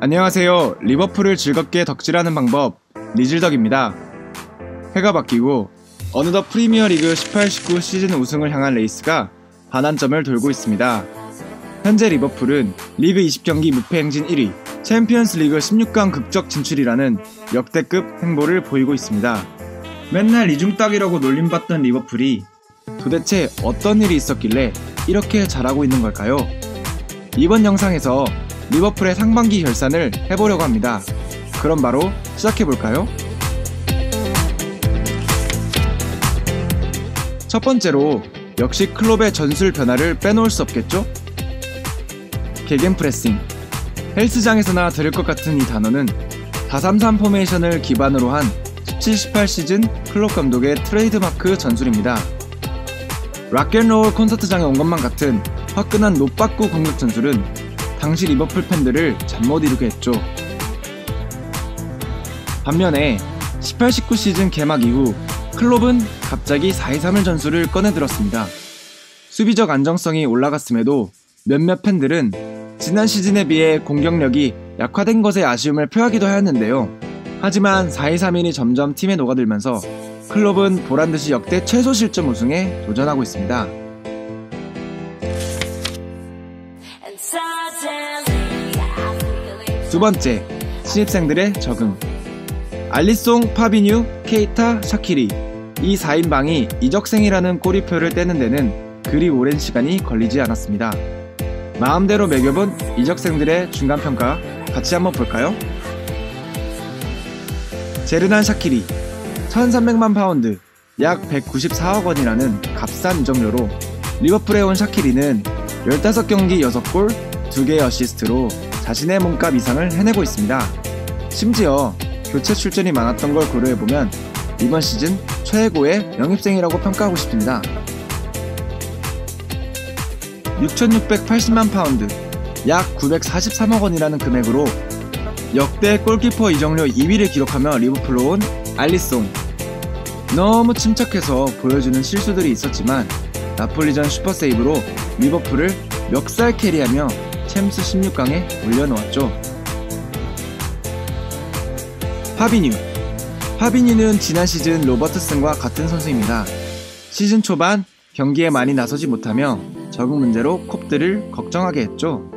안녕하세요. 리버풀을 즐겁게 덕질하는 방법 리질덕입니다. 해가 바뀌고 어느덧 프리미어리그 18-19 시즌 우승을 향한 레이스가 반환점을 돌고 있습니다. 현재 리버풀은 리그 20경기 무패 행진 1위, 챔피언스 리그 16강 극적 진출이라는 역대급 행보를 보이고 있습니다. 맨날 이중 딱이라고 놀림받던 리버풀이 도대체 어떤 일이 있었길래 이렇게 잘하고 있는 걸까요? 이번 영상에서 리버풀의 상반기 결산을 해보려고 합니다. 그럼 바로 시작해볼까요? 첫 번째로 역시 클럽의 전술 변화를 빼놓을 수 없겠죠? 개겐 프레싱. 헬스장에서나 들을 것 같은 이 단어는 433 포메이션을 기반으로 한 17-18 시즌 클럽 감독의 트레이드마크 전술입니다. 락앤롤 콘서트장에 온 것만 같은 화끈한 노빠꾸 공격 전술은 당시 리버풀 팬들을 잠 못 이루게 했죠. 반면에 18-19 시즌 개막 이후 클롭은 갑자기 4-2-3을 전술을 꺼내들었습니다. 수비적 안정성이 올라갔음에도 몇몇 팬들은 지난 시즌에 비해 공격력이 약화된 것에 아쉬움을 표하기도 하였는데요. 하지만 4-2-3-1이 점점 팀에 녹아들면서 클롭은 보란듯이 역대 최소 실점 우승에 도전하고 있습니다. 두 번째, 신입생들의 적응. 알리송, 파비뉴, 케이타, 샤키리 이 4인방이 이적생이라는 꼬리표를 떼는 데는 그리 오랜 시간이 걸리지 않았습니다. 마음대로 매겨본 이적생들의 중간평가 같이 한번 볼까요? 제르난 샤키리 1300만 파운드 약 194억 원이라는 값싼 이적료로 리버풀에 온 샤키리는 15경기 6골, 2개의 어시스트로 자신의 몸값 이상을 해내고 있습니다. 심지어 교체 출전이 많았던 걸 고려해보면 이번 시즌 최고의 영입생이라고 평가하고 싶습니다. 6,680만 파운드, 약 943억 원이라는 금액으로 역대 골키퍼 이적료 2위를 기록하며 리버풀로 온 알리송. 너무 침착해서 보여주는 실수들이 있었지만 나폴리전 슈퍼세이브로 리버풀을 멱살 캐리하며 챔스 16강에 올려놓았죠. 파비뉴 파비뉴는 지난 시즌 로버트슨과 같은 선수입니다. 시즌 초반 경기에 많이 나서지 못하며 적응 문제로 콥들을 걱정하게 했죠.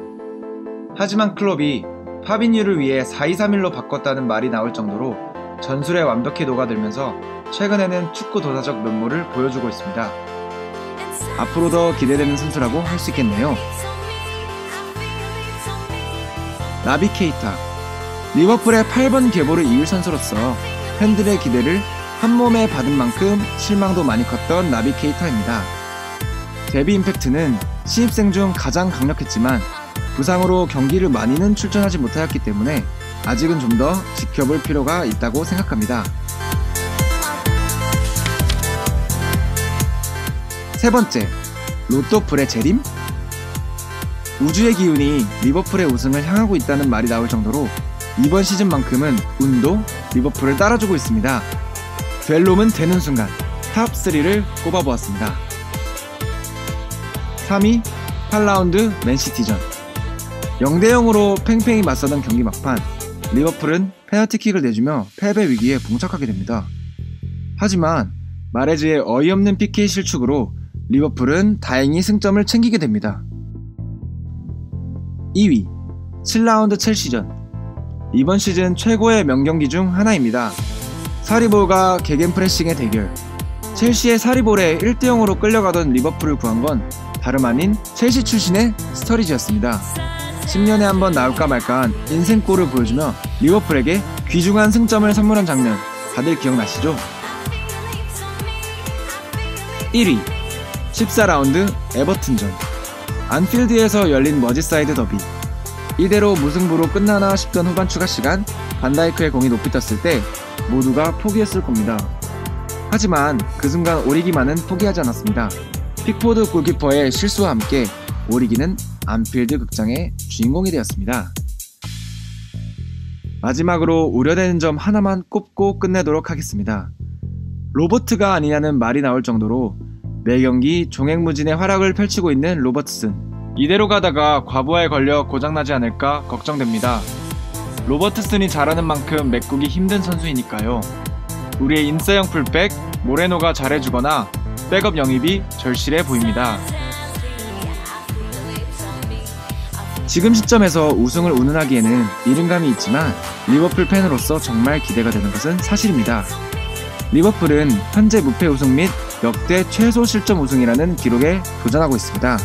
하지만 클럽이 파비뉴를 위해 4-2-3-1로 바꿨다는 말이 나올 정도로 전술에 완벽히 녹아들면서 최근에는 축구 도사적 면모를 보여주고 있습니다. 앞으로 더 기대되는 선수라고 할 수 있겠네요. 나비 케이타 리버풀의 8번 계보를 이을 선수로서 팬들의 기대를 한 몸에 받은 만큼 실망도 많이 컸던 나비 케이타입니다. 데뷔 임팩트는 신입생 중 가장 강력했지만 부상으로 경기를 많이는 출전하지 못하였기 때문에 아직은 좀 더 지켜볼 필요가 있다고 생각합니다. 세 번째, 로또 불의 재림? 우주의 기운이 리버풀의 우승을 향하고 있다는 말이 나올 정도로 이번 시즌만큼은 운도 리버풀을 따라주고 있습니다. 될 놈은 되는 순간 탑 3를 꼽아보았습니다. 3위 8라운드 맨시티전 0대0으로 팽팽히 맞서던 경기 막판 리버풀은 페널티킥을 내주며 패배 위기에 봉착하게 됩니다. 하지만 마레즈의 어이없는 PK 실축으로 리버풀은 다행히 승점을 챙기게 됩니다. 2위 7라운드 첼시전 이번 시즌 최고의 명경기 중 하나입니다. 사리볼과 개겐프레싱의 대결 첼시의 사리볼에 1대0으로 끌려가던 리버풀을 구한 건 다름 아닌 첼시 출신의 스터리지였습니다. 10년에 한 번 나올까 말까한 인생골을 보여주며 리버풀에게 귀중한 승점을 선물한 장면 다들 기억나시죠? 1위 14라운드 에버튼전 안필드에서 열린 머지사이드 더비 이대로 무승부로 끝나나 싶던 후반 추가 시간 반다이크의 공이 높이 떴을 때 모두가 포기했을 겁니다. 하지만 그 순간 오리기만은 포기하지 않았습니다. 픽포드 골키퍼의 실수와 함께 오리기는 안필드 극장의 주인공이 되었습니다. 마지막으로 우려되는 점 하나만 꼽고 끝내도록 하겠습니다. 로버트가 아니냐는 말이 나올 정도로 매경기 종횡무진의 활약을 펼치고 있는 로버트슨. 이대로 가다가 과부하에 걸려 고장나지 않을까 걱정됩니다. 로버트슨이 잘하는 만큼 메꾸기 힘든 선수이니까요. 우리의 인싸형 풀백 모레노가 잘해주거나 백업 영입이 절실해 보입니다. 지금 시점에서 우승을 운운하기에는 이른감이 있지만 리버풀 팬으로서 정말 기대가 되는 것은 사실입니다. 리버풀은 현재 무패 우승 및 역대 최소 실점 우승이라는 기록에 도전하고 있습니다.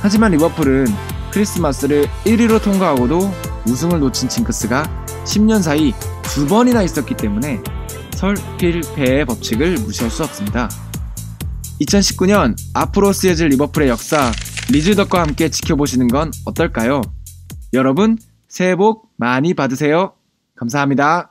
하지만 리버풀은 크리스마스를 1위로 통과하고도 우승을 놓친 징크스가 10년 사이 두 번이나 있었기 때문에 설필패의 법칙을 무시할 수 없습니다. 2019년 앞으로 쓰여질 리버풀의 역사 리즈덕과 함께 지켜보시는 건 어떨까요? 여러분 새해 복 많이 받으세요. 감사합니다.